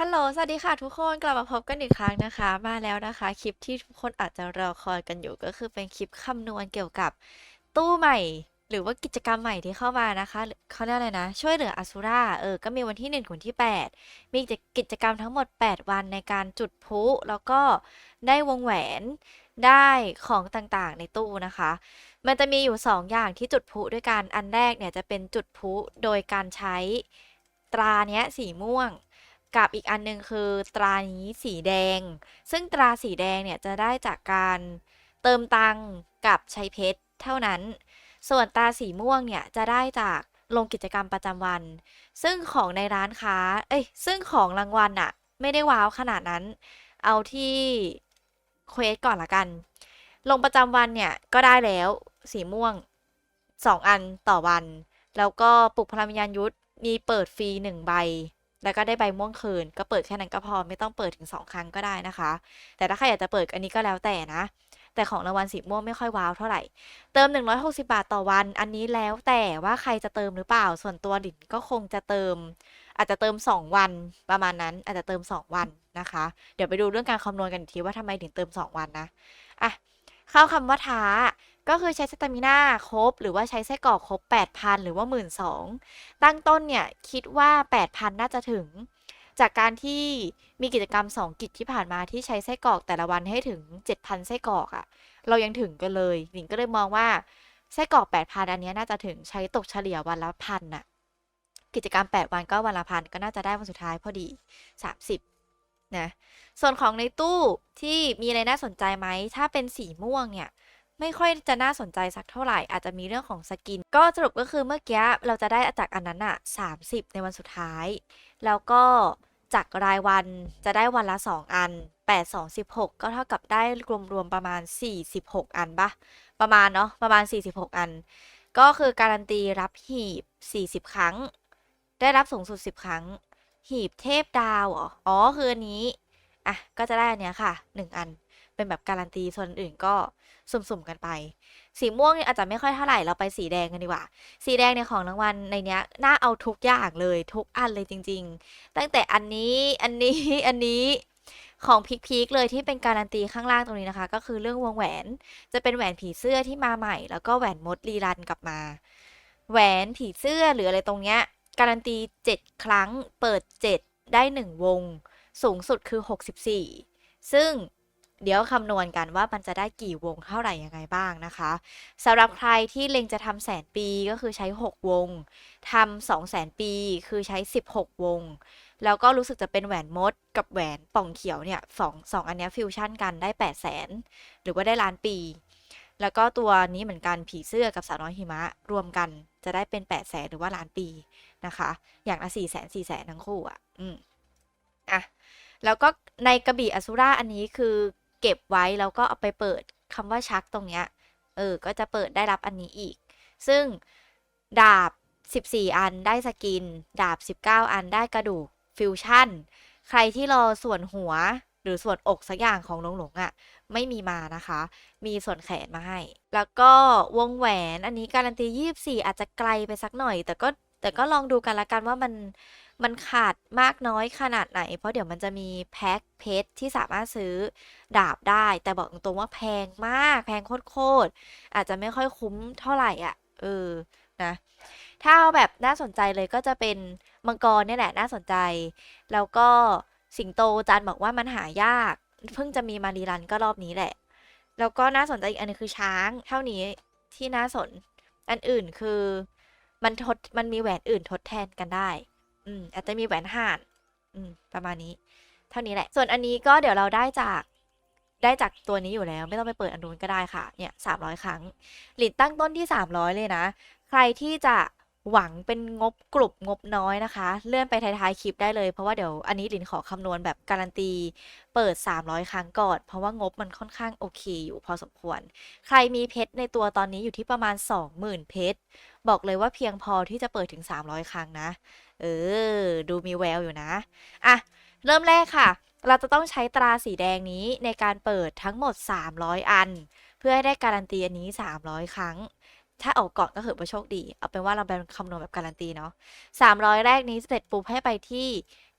ฮัลโหล สวัสดีค่ะทุกคน กลับมาพบกันอีกครั้งนะคะ มาแล้วนะคะ คลิปที่ทุกคนอาจจะรอคอยกันอยู่ก็คือเป็นคลิปคำนวณเกี่ยวกับตู้ใหม่ หรือว่ากิจกรรมใหม่ที่เข้ามานะคะเขาเรียกอะไรนะ ช่วยเหลืออสุราเออ ก็มีวันที่1ถึงวันที่ 8 มีกิจกรรมทั้งหมด 8 วันในการจุดพลุแล้วก็ได้วงแหวนได้ของต่างๆ ในตู้นะคะ มันจะมีอยู่ 2 อย่างที่จุดพลุด้วยกัน อันแรกเนี่ยจะเป็นจุดพลุโดยการใช้ตราเนี้ยสีม่วง กับอีกอันหนึงคือตรานี้สีแดง ซึ่งตราสีแดงเนี่ยจะได้จากการเติมตังกับใช้เพชรเท่านั้น ส่วนตราสีม่วงเนี่ยจะได้จากลงกิจกรรมประจำวัน ซึ่งของในร้านค้า เอ้ย ซึ่งของรางวัลอะไม่ได้ว้าวขนาดนั้น เอาที่เควสก่อนละกัน ลงประจำวันเนี่ยก็ได้แล้วสีม่วง 2 อันต่อวัน แล้วก็ปลุกพลังวิญญาณยุทธมีเปิดฟรีหนึ่งใบ แล้วก็ได้ใบม่วงคืน ก็เปิดแค่นั้นก็พอไม่ต้องเปิดถึง 2 ครั้งก็ได้นะคะ แต่ถ้าใครอยากจะเปิดอันนี้ก็แล้วแต่นะ แต่ของรางวัลสีม่วงไม่ค่อยว้าวเท่าไหร่ เติม 160 บาทต่อวัน อันนี้แล้วแต่ว่าใครจะเติมหรือเปล่า ส่วนตัวหลินก็คงจะเติม อาจจะเติม 2 วันประมาณนั้น อาจจะเติม 2 วันนะคะ เดี๋ยวไปดูเรื่องการคำนวณกันอีกทีว่าทำไมถึงเติม 2 วันนะ อะ เข้าคำว่าท้า ก็คือใช้สเตมิน่าครบ หรือว่าใช้ไส้กรอกครบ 8,000 หรือว่า 12,000ตั้งต้นเนี่ย คิดว่า 8,000 น่าจะถึง จากการที่มีกิจกรรม 2 กิจที่ผ่านมาที่ใช้ไส้กรอกแต่ละวันให้ถึง 7,000 ไส้กรอกอะเรายังถึงกันเลยหลิงก็เลยมองว่าไส้กรอก 8,000 อันเนี้ยน่าจะถึงใช้ตกเฉลี่ยวันละพันน่ะ กิจกรรม 8 วันก็วันละพันก็น่าจะได้วันสุดท้ายพอดี 30 นะ ส่วนของในตู้ที่มีอะไรน่าสนใจไหม ถ้าเป็นสีม่วงเนี่ย ไม่ค่อยจะน่าสนใจสักเท่าไหร่ อาจจะมีเรื่องของสกิน ก็สรุปก็คือเมื่อกี้เราจะได้จากอันนั้นอะ30 ในวันสุดท้าย แล้วก็จากรายวันจะได้วันละ 2 อัน 8 2 16 ก็เท่ากับได้รวมๆประมาณ 46 อันปะประมาณเนาะประมาณ 46 อัน ก็คือการันตีรับหีบ 40 ครั้ง ได้รับสูงสุด 10 ครั้ง หีบเทพดาวเหรออ๋อคืออันนี้ อะ ก็จะได้อันเนี้ยค่ะ 1 อัน เป็นแบบการันตี ส่วนอื่นก็สุ่มๆกันไป สีม่วงเนี่ยอาจจะไม่ค่อยเท่าไหร่ เราไปสีแดงกันดีกว่า สีแดงในยของรางวัลในเนี้ยน่าเอาทุกอย่างเลยทุกอันเลยจริง ๆ ตั้งแต่อันนี้ อันนี้ อันนี้ ของพีคๆเลยที่เป็นการันตีข้างล่างตรงนี้นะคะ ก็คือเรื่องวงแหวน จะเป็นแหวนผีเสื้อที่มาใหม่ แล้วก็แหวนมดรีรันกลับมา แหวนผีเสื้อหรืออะไรตรงเนี้ย การันตี 7 ครั้ง เปิด 7 ได้ 1 วง สูงสุดคือ 64 ซึ่งเดี๋ยวคำนวณกันว่ามันจะได้กี่วงเท่าไหร่ยังไงบ้างนะคะสำหรับใครที่เล็งจะทำแสนปีก็คือใช้ 6 วงทำ2แสนปีคือใช้ 16 วง แล้วก็รู้สึกจะเป็นแหวนมดกับแหวนป่องเขียวเนี่ยสองสองอันนี้ฟิวชั่นกันได้ 8 0 0แสนหรือว่าได้ล้านปี แล้วก็ตัวนี้เหมือนกันผีเสื้อกับสาวน้อยหิมะรวมกันจะได้เป็น8 0 0แสนหรือว่าล้านปีนะคะ อย่างละ4 0 0แสน4 0 0แสนทั้งคู่อะ อืมอะแล้วก็ในกระบี่อสุราอันนี้คือเก็บไว้แล้วก็เอาไปเปิดคำว่าชักตรงเนี้ย เออ ก็จะเปิดได้รับอันนี้อีก ซึ่งดาบ 14 อันได้สกิน ดาบ 19 อันได้กระดูกฟิวชั่น ใครที่รอส่วนหัว รือส่วนอกสักอย่างของหลงหลงๆอะไม่มีมานะคะ มีส่วนแขนมาให้ แล้วก็วงแหวนอันนี้การันตี 24 อาจจะไกลไปสักหน่อย แต่ก็แต่ก็ลองดูกันละกันว่ามันมันขาดมากน้อยขนาดไหน เพราะเดี๋ยวมันจะมีแพ็คเพชรที่สามารถซื้อดาบได้ แต่บอกตรงๆว่าแพงมากแพงโคตรๆอาจจะไม่ค่อยคุ้มเท่าไหร่อะเออนะถ้าเอาแบบน่าสนใจเลยก็จะเป็นมังกรเนี่ยแหละน่าสนใจ แล้วก็ สิงโตจันบอกว่ามันหายาก เพิ่งจะมีมารีรันก็รอบนี้แหละ แล้วก็น่าสนใจอีกอันนึงคือช้าง เท่านี้ที่น่าสน อันอื่นคือมันทดมันมีแหวนอื่นทดแทนกันได้ อืม อาจจะมีแหวนห่าน อืม ประมาณนี้ เท่านี้แหละ ส่วนอันนี้ก็เดี๋ยวเราได้จากได้จากตัวนี้อยู่แล้ว ไม่ต้องไปเปิดอันนู้นก็ได้ค่ะ เนี่ยสามร้อยครั้ง หลินตั้งต้นที่สามร้อยเลยนะ ใครที่จะ หวังเป็นงบกลุ่มงบน้อยนะคะ เลื่อนไปท้ายๆคลิปได้เลย เพราะว่าเดี๋ยวอันนี้ลินขอคำนวณแบบการันตี เปิด 300 ครั้งก่อน เพราะว่างบมันค่อนข้างโอเคอยู่พอสมควร ใครมีเพชรในตัวตอนนี้อยู่ที่ประมาณ 20,000 เพชรบอกเลยว่าเพียงพอที่จะเปิดถึง 300 ครั้งนะ เออ ดูมีแววอยู่นะอะเริ่มแรกค่ะ เราจะต้องใช้ตราสีแดงนี้ในการเปิดทั้งหมด 300 อัน เพื่อให้ได้การันตีอันนี้ 300 ครั้ง ถ้าออกก่อนก็ถือว่าโชคดี เอาเป็นว่าเราเป็นคำนวณแบบการันตีเนาะ300แรกนี้เสร็จปุ๊บให้ไปที่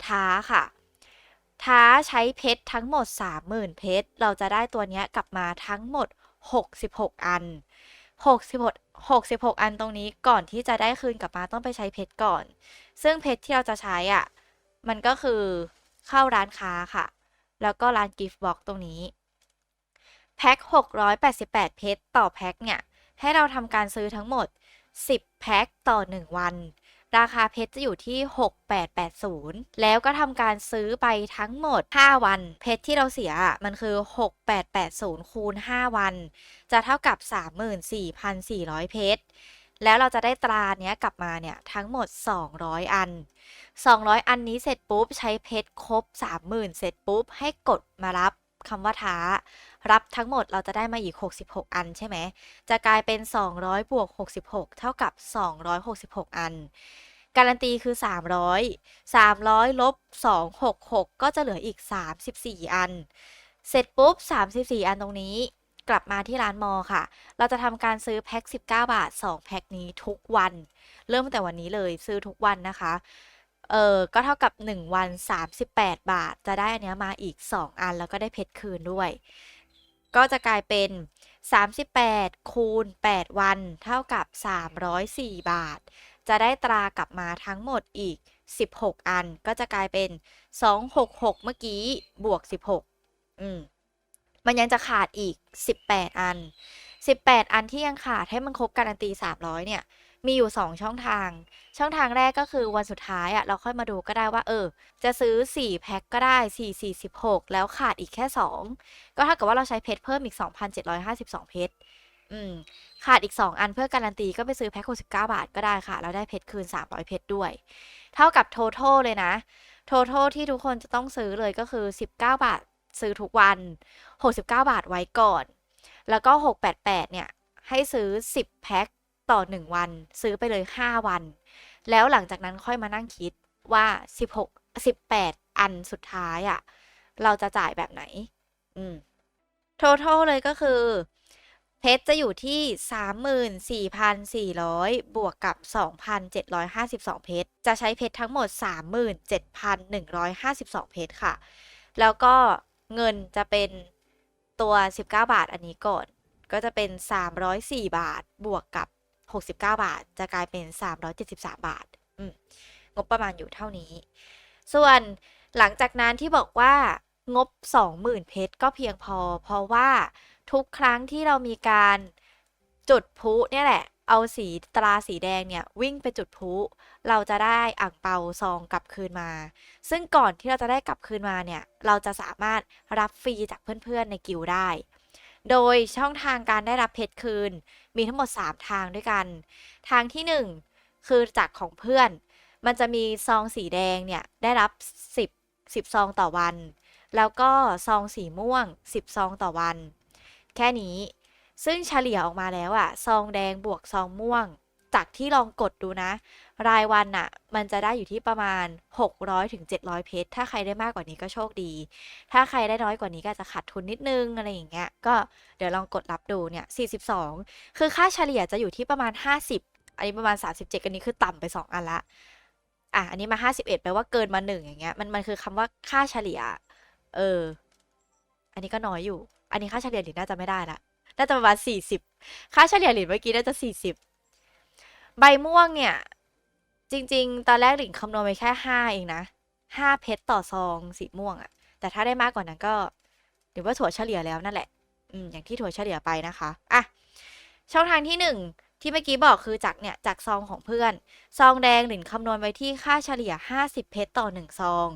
ท้าค่ะ ท้าใช้เพชรทั้งหมด 30,000 เพชร เราจะได้ตัวนี้กลับมาทั้งหมด 66 อัน 66 66 อันตรงนี้ก่อนที่จะได้คืนกลับมาต้องไปใช้เพชรก่อน ซึ่งเพชรที่เราจะใช้อะ มันก็คือเข้าร้านค้าค่ะ แล้วก็ร้านกิฟต์บ็อกตรงนี้ แพ็ค688 เพชรต่อแพ็คเนี่ย ให้เราทำการซื้อทั้งหมด 10 แพ็คต่อ 1 วัน ราคาเพชรจะอยู่ที่ 6880 แล้วก็ทำการซื้อไปทั้งหมด 5 วัน เพชรที่เราเสียมันคือ 6880 คูณ 5 วัน จะเท่ากับ 34,400 เพชรแล้วเราจะได้ตราเนี้ยกลับมาเนี่ยทั้งหมด 200 อัน 200 อันนี้เสร็จปุ๊บ ใช้เพชรครบ 30,000 เสร็จปุ๊บ ให้กดมารับ คำว่าท้า รับทั้งหมดเราจะได้มาอีก 66 อันใช่ไหม จะกลายเป็น 200 บวก 66 เท่ากับ 266 อัน การันตีคือ 300 300 ลบ 266 ก็จะเหลืออีก 34 อัน เสร็จปุ๊บ 34 อันตรงนี้กลับมาที่ร้านมอค่ะ เราจะทำการซื้อแพ็ค19 บาท 2 แพ็คนี้ทุกวัน เริ่มตั้งแต่วันนี้เลยซื้อทุกวันนะคะ เออก็เท่ากับ 1 วัน 38 บาท จะได้อันเนี้ยมาอีก 2 อันแล้วก็ได้เพชรคืนด้วย ก็จะกลายเป็น 38 คูณ 8 วัน เท่ากับ 304 บาท จะได้ตรากลับมาทั้งหมดอีก 16 อัน ก็จะกลายเป็น 266 เมื่อกี้ บวก 16 อืม มันยังจะขาดอีก 18 อัน 18 อันที่ยังขาดให้มันครบการันตี 300 เนี่ย มีอยู่ 2 ช่องทาง ช่องทางแรกก็คือวันสุดท้ายอะเราค่อยมาดูก็ได้ว่า เออ จะซื้อ 4 แพ็คก็ได้ 4 4 6 แล้วขาดอีกแค่ 2 ก็เท่ากับว่าเราใช้เพชรเพิ่มอีก 2,752 เพชรอืมขาดอีก 2 อันเพื่อการันตีก็ไปซื้อแพ็ค69 บาทก็ได้ค่ะแล้วได้เพชรคืน 300 เพชรด้วย เท่ากับ total เลยนะ total ที่ทุกคนจะต้องซื้อเลยก็คือ 19 บาทซื้อทุกวัน 69 บาทไว้ก่อน แล้วก็ 688 เนี่ย ให้ซื้อ 10 แพ็ค ต่อ 1 วัน ซื้อไปเลย 5 วัน แล้วหลังจากนั้นค่อยมานั่งคิดว่า 16 18 อันสุดท้ายอะ่ะ เราจะจ่ายแบบไหน อืม total เลยก็คือ เพชรจะอยู่ที่ 34,400 บวกกับ 2,752 เพชร จะใช้เพชรทั้งหมด 37,152 เพชรค่ะ แล้วก็เงินจะเป็นตัว 19 บาทอันนี้ก่อน ก็จะเป็น 304 บาทบวกกับ 69 บาท จะกลายเป็น 373 บาทงบประมาณอยู่เท่านี้ ส่วนหลังจากนั้นที่บอกว่างบ 20,000 เพชรก็เพียงพอ เพราะว่าทุกครั้งที่เรามีการจุดพลุเนี่ยแหละ เอาสีตราสีแดงเนี่ย วิ่งไปจุดพลุเราจะได้อ่างเปาซองกลับคืนมา ซึ่งก่อนที่เราจะได้กลับคืนมาเนี่ย เราจะสามารถรับฟรีจากเพื่อนๆในกิลด์ได้ โดยช่องทางการได้รับเพชรคืน มีทั้งหมด 3 ทางด้วยกัน ทางที่ 1 คือจากของเพื่อน มันจะมีซองสีแดงเนี่ยได้รับ 10 10 ซองต่อวัน แล้วก็ซองสีม่วง 10 ซองต่อวัน แค่นี้ ซึ่งเฉลี่ยออกมาแล้วอะซองแดงบวกซองม่วง จากที่ลองกดดูนะ รายวันอะมันจะได้อยู่ที่ประมาณ 600ถึง700 เพชร ถ้าใครได้มากกว่านี้ก็โชคดี ถ้าใครได้น้อยกว่านี้ก็จะขาดทุนนิดนึงอะไรอย่างเงี้ย ก็เดี๋ยวลองกดรับดูเนี่ย 42 คือค่าเฉลี่ยจะอยู่ที่ประมาณ 50 อันนี้ประมาณ 37อันนี้คือต่ำไป 2 อันละ อะ อันนี้มา 51 แปลว่าเกินมาหนึ่งอย่างเงี้ย มันมันคือคำว่าค่าเฉลี่ย เออ อันนี้ก็น้อยอยู่ อันนี้ค่าเฉลี่ยหรียญน่าจะไม่ได้ละ น่าจะประมาณ 40 ค่าเฉลี่ยหรียญเมื่อกี้น่าจะ 40 ใบม่วงเนี่ย จริง ๆ ตอนแรกหลิงคำนวณไปแค่5เองนะ5เพชรต่อซองสีม่วงอะแต่ถ้าได้มากกว่านั้นก็หรือว่าถั่วเฉลี่ยแล้วนั่นแหละ อืมอย่างที่ถั่วเฉลี่ยไปนะคะอะช่องทางที่1ที่เมื่อกี้บอกคือจากเนี่ยจากซองของเพื่อน ซองแดงหลินคำนวณไว้ที่ค่าเฉลี่ย 50 เพชรต่อ 1 ซอง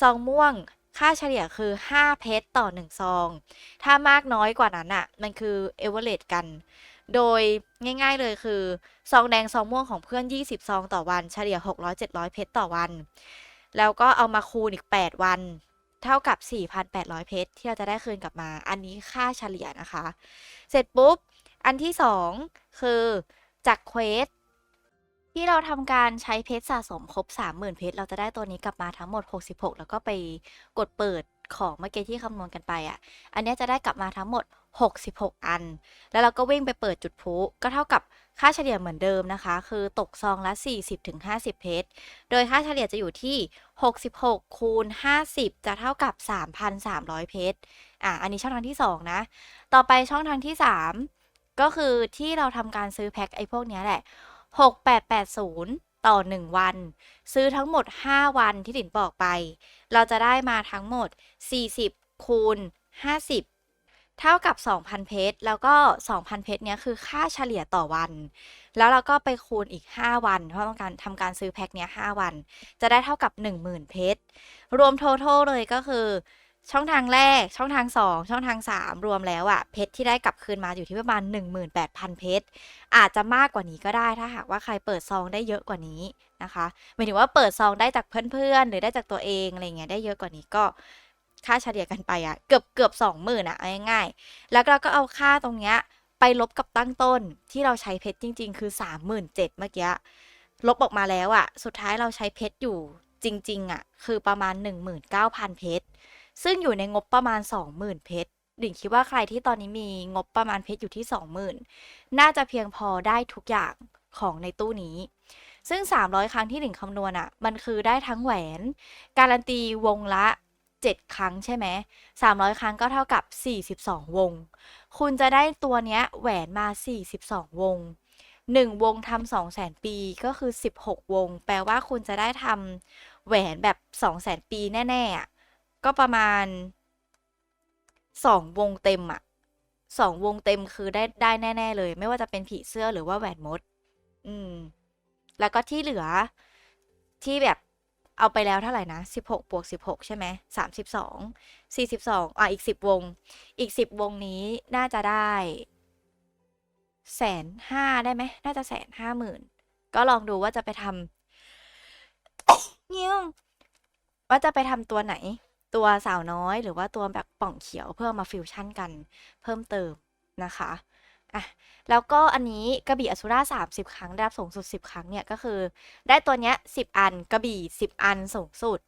ซองม่วงค่าเฉลี่ยคือ 5 เพชรต่อ 1 ซอง ถ้ามากน้อยกว่านั้นอะมันคือเอเวอเรกัน โดยง่ายๆเลยคือซองแดงซองม่วงของเพื่อน 20 ซองต่อวัน เฉลี่ย 600-700 เพชรต่อวัน แล้วก็เอามาคูณอีก 8 วัน เท่ากับ 4,800 เพชรที่เราจะได้คืนกลับมา อันนี้ค่าเฉลี่ยนะคะ เสร็จปุ๊บ อันที่ 2 คือจากเควสที่เราทำการใช้เพชรสะสมครบ 30,000 เพชรเราจะได้ตัวนี้กลับมาทั้งหมด 66 แล้วก็ไปกดเปิดของเมื่อกี้ที่คำนวณกันไปอะ อันนี้จะได้กลับมาทั้งหมด 66 อัน แล้วเราก็วิ่งไปเปิดจุดพลุก็เท่ากับค่าเฉลี่ยเหมือนเดิมนะคะ คือตกซองละ 40-50 เพชร โดยค่าเฉลี่ยจะอยู่ที่ 66 คูณ 50 จะเท่ากับ 3,300 เพชร อะ อันนี้ช่องทางที่ 2 นะ ต่อไปช่องทางที่ 3 ก็คือที่เราทำการซื้อแพ็คไอ้พวกเนี้ยแหละ 6880 ต่อ 1 วัน ซื้อทั้งหมด 5 วันที่หลินบอกไป เราจะได้มาทั้งหมด 40 คูณ 50 เท่ากับ 2,000 เพชรแล้วก็ 2,000 เพชรเนี้ยคือค่าเฉลี่ยต่อวัน แล้วเราก็ไปคูณอีก 5 วัน เพราะต้องการทำการซื้อแพ็คเนี้ย5วัน จะได้เท่ากับ 10,000 เพชรรวม total เลยก็คือ ช่องทางแรก ช่องทาง 2 ช่องทาง 3 รวมแล้วอะเพชรที่ได้กลับคืนมาอยู่ที่ประมาณ 18,000 เพชรอาจจะมากกว่านี้ก็ได้ถ้าหากว่าใครเปิดซองได้เยอะกว่านี้นะคะหมายถึงว่าเปิดซองได้จากเพื่อนๆหรือได้จากตัวเองอะไรเงี้ยได้เยอะกว่านี้ก็ ค่าเฉลี่ยกันไปอะเกือบเกือบสองหมื่นอะเอาง่ายๆ แล้วเราก็เอาค่าตรงเนี้ยไปลบกับตั้งต้นที่เราใช้เพชรจริง ๆ คือ 37,000เมื่อกี้ลบออกมาแล้วอะสุดท้ายเราใช้เพชรอยู่จริง ๆอะคือประมาณ 19,000 เพชร ซึ่งอยู่ในงบประมาณ 20,000 เพชรดิ่งคิดว่าใครที่ตอนนี้มีงบประมาณเพชรอยู่ที่ 20,000 น่าจะเพียงพอได้ทุกอย่างของในตู้นี้ ซึ่ง 300 ครั้งที่หลิงคำนวณอะมันคือได้ทั้งแหวน การันตีวงละ 7 ครั้งใช่ไหม300 ครั้งก็เท่ากับ 42 วง คุณจะได้ตัวเนี้ยแหวนมา 42 วง 1 วงทำ2แสนปีก็คือ 16 วง แปลว่าคุณจะได้ทำแหวนแบบ2แสนปีแน่ๆอะก็ประมาณ 2 วงเต็มอะ2วงเต็มคือได้ได้แน่ ๆ เลย ไม่ว่าจะเป็นผีเสื้อหรือว่าแหวนมด อืม แล้วก็ที่เหลือที่แบบ เอาไปแล้วเท่าไหร่นะ 16บวก16 ใช่ไหม32 42อะอีก 10 วง อีก 10 วงนี้น่าจะได้แสนห้าได้ไหม น่าจะแสนห้าหมื่นก็ลองดูว่าจะไปทำเงี้ยวว่าจะไปทำตัวไหน ตัวสาวน้อยหรือว่าตัวแบบป่องเขียวเพื่อมาฟิวชั่นกันเพิ่มเติมนะคะ อะแล้วก็อันนี้กระบี่อสุรา30 ครั้งได้รับสูงสุด 10 ครั้งเนี่ยก็คือ ได้ตัวเนี้ย10 อันกระบี่ 10 อันสูงสุด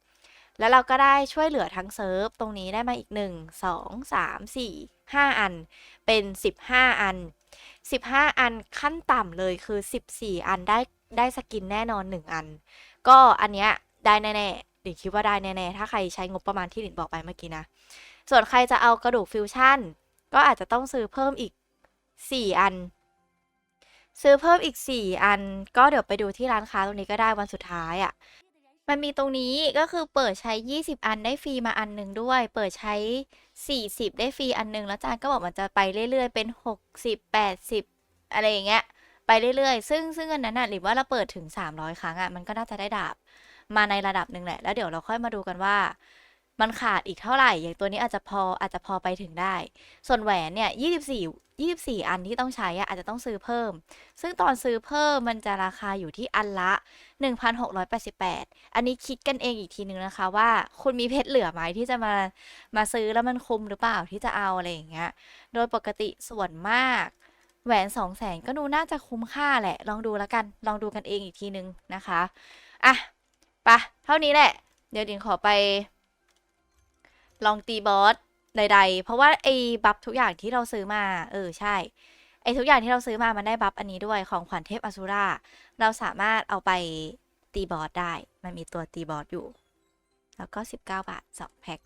แล้วเราก็ได้ช่วยเหลือทั้งเซิร์ฟตรงนี้ได้มาอีก 1 2 3 4 5 อันเป็น 15 อัน 15 อันขั้นต่ำเลยคือ 14 อันได้ได้สกินแน่นอน 1 อัน ก็อันเนี้ยได้แน่ๆหลินคิดว่าได้แน่ๆถ้าใครใช้งบประมาณที่หลินบอกไปเมื่อกี้นะ ส่วนใครจะเอากระดูกฟิวชั่นก็อาจจะต้องซื้อเพิ่มอีก 4 อัน ซื้อเพิ่มอีก 4 อัน ก็เดี๋ยวไปดูที่ร้านค้าตรงนี้ก็ได้วันสุดท้ายอะ่ะ มันมีตรงนี้ก็คือเปิดใช้ 20 อันได้ฟรีมาอันหนึ่งด้วย เปิดใช้ 40 ได้ฟรีอันหนึ่งแล้วจานก็บอกมันจะไปเรื่อยๆ เป็น 60 80 อะไรอย่างเงี้ย ไปเรื่อยๆ ซึ่งซึ่งอันนั้นน่ะหรือว่าเราเปิดถึง 300 ครั้งอะ่ะ มันก็น่าจะได้ดาบมาในระดับหนึ่งแหละ แล้วเดี๋ยวเราค่อยมาดูกันว่า มันขาดอีกเท่าไหร่ อย่างตัวนี้อาจจะพออาจจะพอไปถึงได้ ส่วนแหวนเนี่ย24 24 อันที่ต้องใช้อาจจะต้องซื้อเพิ่ม ซึ่งตอนซื้อเพิ่มมันจะราคาอยู่ที่อันละ 1,688 อันนี้คิดกันเองอีกทีนึงนะคะว่า คุณมีเพชรเหลือไหมที่จะมามาซื้อแล้วมันคุ้มหรือเปล่าที่จะเอาอะไรอย่างเงี้ย โดยปกติส่วนมาก แหวน 2 0 0แสนก็ดูน่าจะคุ้มค่าแหละ ลองดูแล้วกัน ลองดูกันเองอีกทีนึงนะคะ อะปะเท่านี้แหละ เดี๋ยวดินขอไป ลองตีบอสใด ๆ เพราะว่าไอ้บัฟทุกอย่างที่เราซื้อมา เออใช่ ไอ้ทุกอย่างที่เราซื้อมามันได้บัฟอันนี้ด้วยของขวัญเทพอสุรา เราสามารถเอาไปตีบอสได้ มันมีตัวตีบอสอยู่ แล้วก็ 19 บาท2แพ็ค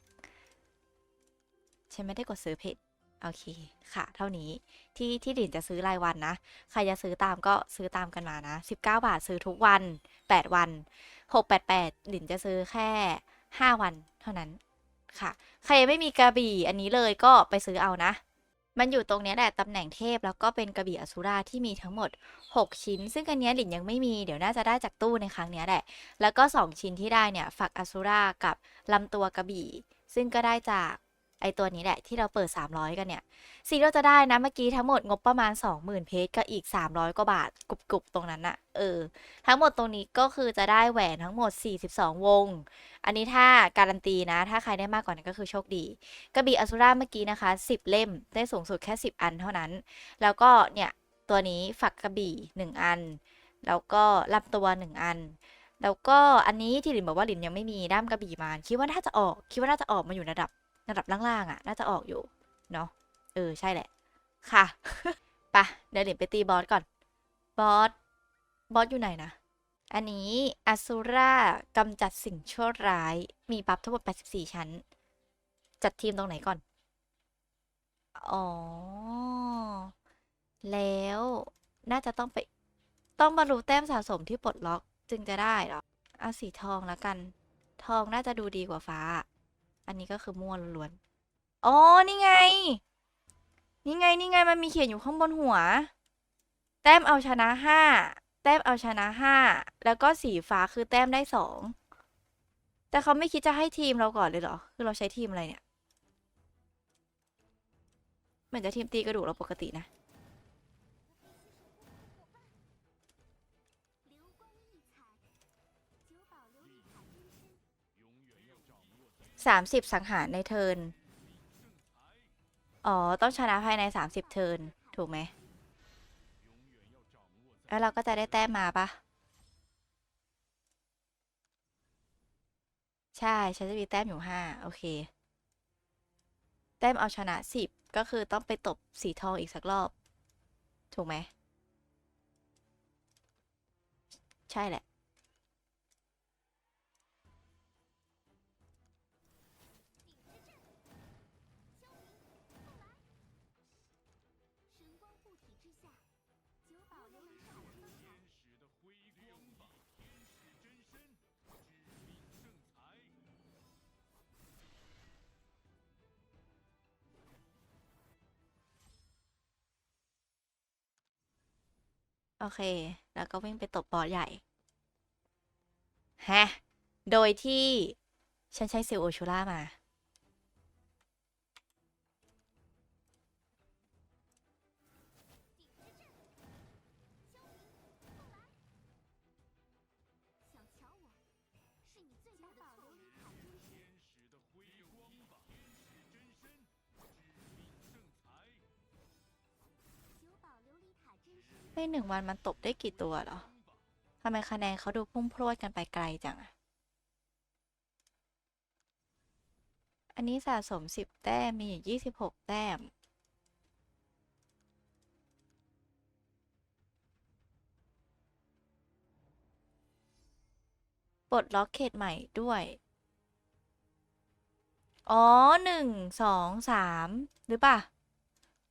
ฉันไม่ได้กดซื้อเพจโอเคค่ะ เท่านี้ที่ที่ดินจะซื้อรายวันนะ ใครจะซื้อตามก็ซื้อตามกันมานะ 19 บาทซื้อทุกวัน 8 วัน 688 ดินจะซื้อแค่ 5 วันเท่านั้น ค่ะ ใครไม่มีกระบี่อันนี้เลยก็ไปซื้อเอานะ มันอยู่ตรงนี้แหละตำแหน่งเทพแล้วก็เป็นกระบี่อสุราที่มีทั้งหมด 6 ชิ้น ซึ่งอันนี้หลินยังไม่มีเดี๋ยวน่าจะได้จากตู้ในครั้งนี้แหละ แล้วก็ 2 ชิ้นที่ได้เนี่ยฝักอสุรากับลำตัวกระบี่ ซึ่งก็ได้จาก ไอตัวนี้แหละที่เราเปิด 300 กันเนี่ยสิ่งเราจะได้นะเมื่อกี้ทั้งหมดงบประมาณ 20,000 เพชรก็อีก 300 กว่าบาทกรุบๆตรงนั้นน่ะเออ ทั้งหมดตรงนี้ก็คือจะได้แหวนทั้งหมด 42 วง อันนี้ถ้าการันตีนะ ถ้าใครได้มากกว่านั้นก็คือโชคดีกระบี่อสุราเมื่อกี้นะคะ 10 เล่มได้สูงสุดแค่ 10 อันเท่านั้น แล้วก็เนี่ยตัวนี้ฝักกระบี่ 1 อัน แล้วก็ลำตัว 1 อันแล้วก็อันนี้ที่หลินบอกว่าหลินยังไม่มีด้ามกระบี่มาคิดว่าน่าจะออก คิดว่าน่าจะออกมาอยู่ระดับ ระดับล่างๆอะ น่าจะออกอยู่ เนาะเออ ใช่แหละ ค่ะปะเดี๋ยวหลินไปตีบอสก่อน บอส บอสอยู่ไหนนะ อันนี้อสูรากำจัดสิ่งชั่วร้าย มีบัฟทั้งหมด 84 ชั้น จัดทีมตรงไหนก่อน อ๋อ แล้วน่าจะต้องไป ต้องมารู้แต้มสะสมที่ปลดล็อกจึงจะได้หรออาสีทองแล้วกัน ทองน่าจะดูดีกว่าฟ้า อันนี้ก็คือม่วล้วนๆอ๋อนี่ไง นี่ไงนี่ไงมันมีเขียนอยู่ข้างบนหัว แต้มเอาชนะห้าแต้มเอาชนะห้าแล้วก็สีฟ้าคือแต้มได้สองแต่เขาไม่คิดจะให้ทีมเราก่อนเลยเหรอ คือเราใช้ทีมอะไรเนี่ย เหมือนจะทีมตีกระดูกเราปกตินะ สามสิบสังหารในเทิร์น อ๋อ ต้องชนะภายในสามสิบเทิร์น ถูกไหม แล้วเราก็จะได้แต้มมาปะใช่ ฉันจะมีแต้มอยู่ห้าโอเค แต้มเอาชนะสิบก็คือต้องไปตบสีทองอีกสักรอบ ถูกไหม ใช่แหละ โอเค แล้วก็วิ่งไปตบบอสใหญ่ ฮะ โดยที่ฉันใช้ซิลโอชูล่ามา ในหนึ่งวันมันตบได้กี่ตัวหรอทำไมคะแนนเขาดูพุ่งพรวดกันไปไกลจังอะอันนี้สะสมสิบแต้ม มีอยู่ยี่สิบหกแต้ม ปลดล็อกเขตใหม่ด้วย อ๋อหนึ่งสองสามหรือป่ะ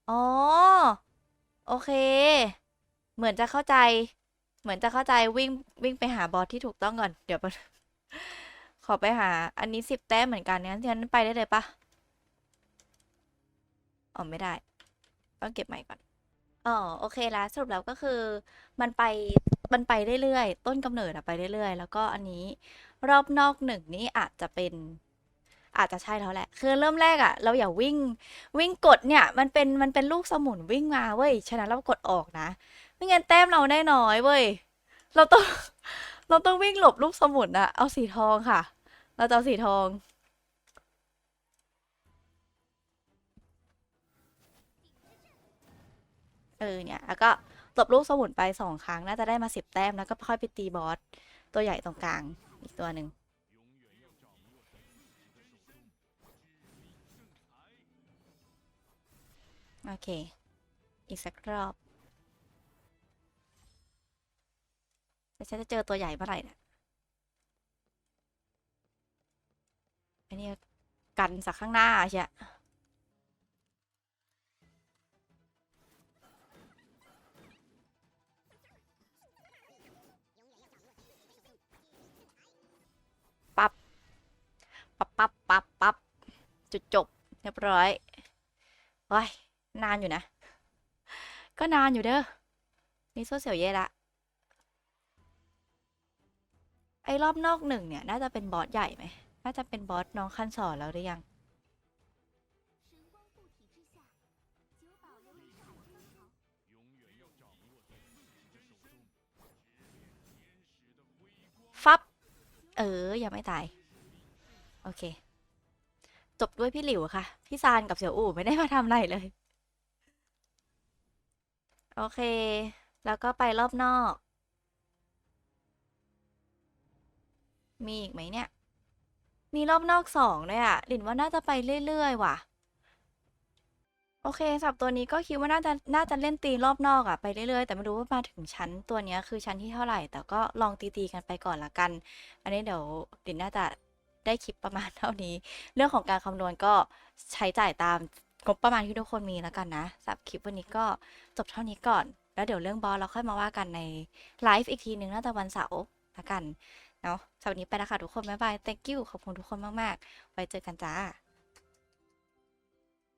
อ๋อ โอเค เหมือนจะเข้าใจ เหมือนจะเข้าใจวิ่งวิ่งไปหาบอสที่ถูกต้องก่อน เดี๋ยวแป๊บขอไปหา อันนี้สิบแต้มเหมือนกันงั้นฉันไปได้เลยปะอ๋อไม่ได้ ต้องเก็บใหม่ก่อนอ๋อโอเคแล้วสรุปแล้วก็คือ มันไปมันไปเรื่อยๆต้นกำเนิดอะไปเรื่อยๆ แล้วก็อันนี้รอบนอกหนึ่งนี่อาจจะเป็นอาจจะใช่แล้วแหละ คือเริ่มแรกอะเราอย่าวิ่งวิ่งกดเนี่ย มันเป็นมันเป็นลูกสมุนวิ่งมาเว้ย ฉะนั้นเรากดออกนะ ไม่งั้นแต้มเราได้น้อยเว้ย เราต้อง เราต้องวิ่งหลบลูกสมุนอะเอาสีทองค่ะ เราจะเอาสีทอง เออเนี่ย แล้วก็ตบลูกสมุนไปสองครั้ง น่าจะได้มาสิบแต้มแล้วก็ค่อยไปตีบอสตัวใหญ่ตรงกลางอีกตัวหนึ่งโอเค อีกสักรอบ แต่ฉันจะเจอตัวใหญ่เมื่อไหร่เนี่ยอันนี้กันสักข้างหน้าใช่ปับปับปับปับปับจุดจบเรียบร้อยโอ้ยนานอยู่นะ ก็นานอยู่เด้อนี่โซ่เสี่ยวเย่ละ ไอ้รอบนอกหนึ่งเนี่ย น่าจะเป็นบอสใหญ่ไหม น่าจะเป็นบอสน้องขั้นสอนแล้วหรือยัง ฟับ เออ ยังไม่ตาย โอเค จบด้วยพี่หลิวค่ะ พี่ซานกับเสี่ยวอู่ไม่ได้มาทำอะไรเลย โอเค แล้วก็ไปรอบนอก มีอีกไหมเนี่ย มีรอบนอกสองด้วยอะหลินว่าน่าจะไปเรื่อยๆว่ะ โอเคสับตัวนี้ก็คิดว่าน่าจะน่าจะเล่นตีรอบนอกอะไปเรื่อยๆ แต่ไม่รู้ว่ามาถึงชั้นตัวนี้คือชั้นที่เท่าไหร่ แต่ก็ลองตีๆกันไปก่อนละกัน อันนี้เดี๋ยวดินน่าจะได้คลิปประมาณเท่านี้ เรื่องของการคำนวณก็ใช้จ่ายตามงบประมาณที่ทุกคนมีแล้วกันนะสับคลิปวันนี้ก็จบเท่านี้ก่อน แล้วเดี๋ยวเรื่องบอสเราค่อยมาว่ากันในไลฟ์อีกทีหนึ่งน่าจะวันเสาร์ละกัน เนาะสำหรับวันนี้ไปแล้วค่ะทุกคนบ๊ายบาย thank you ขอบคุณทุกคนมากๆ ไว้เจอกันจ้า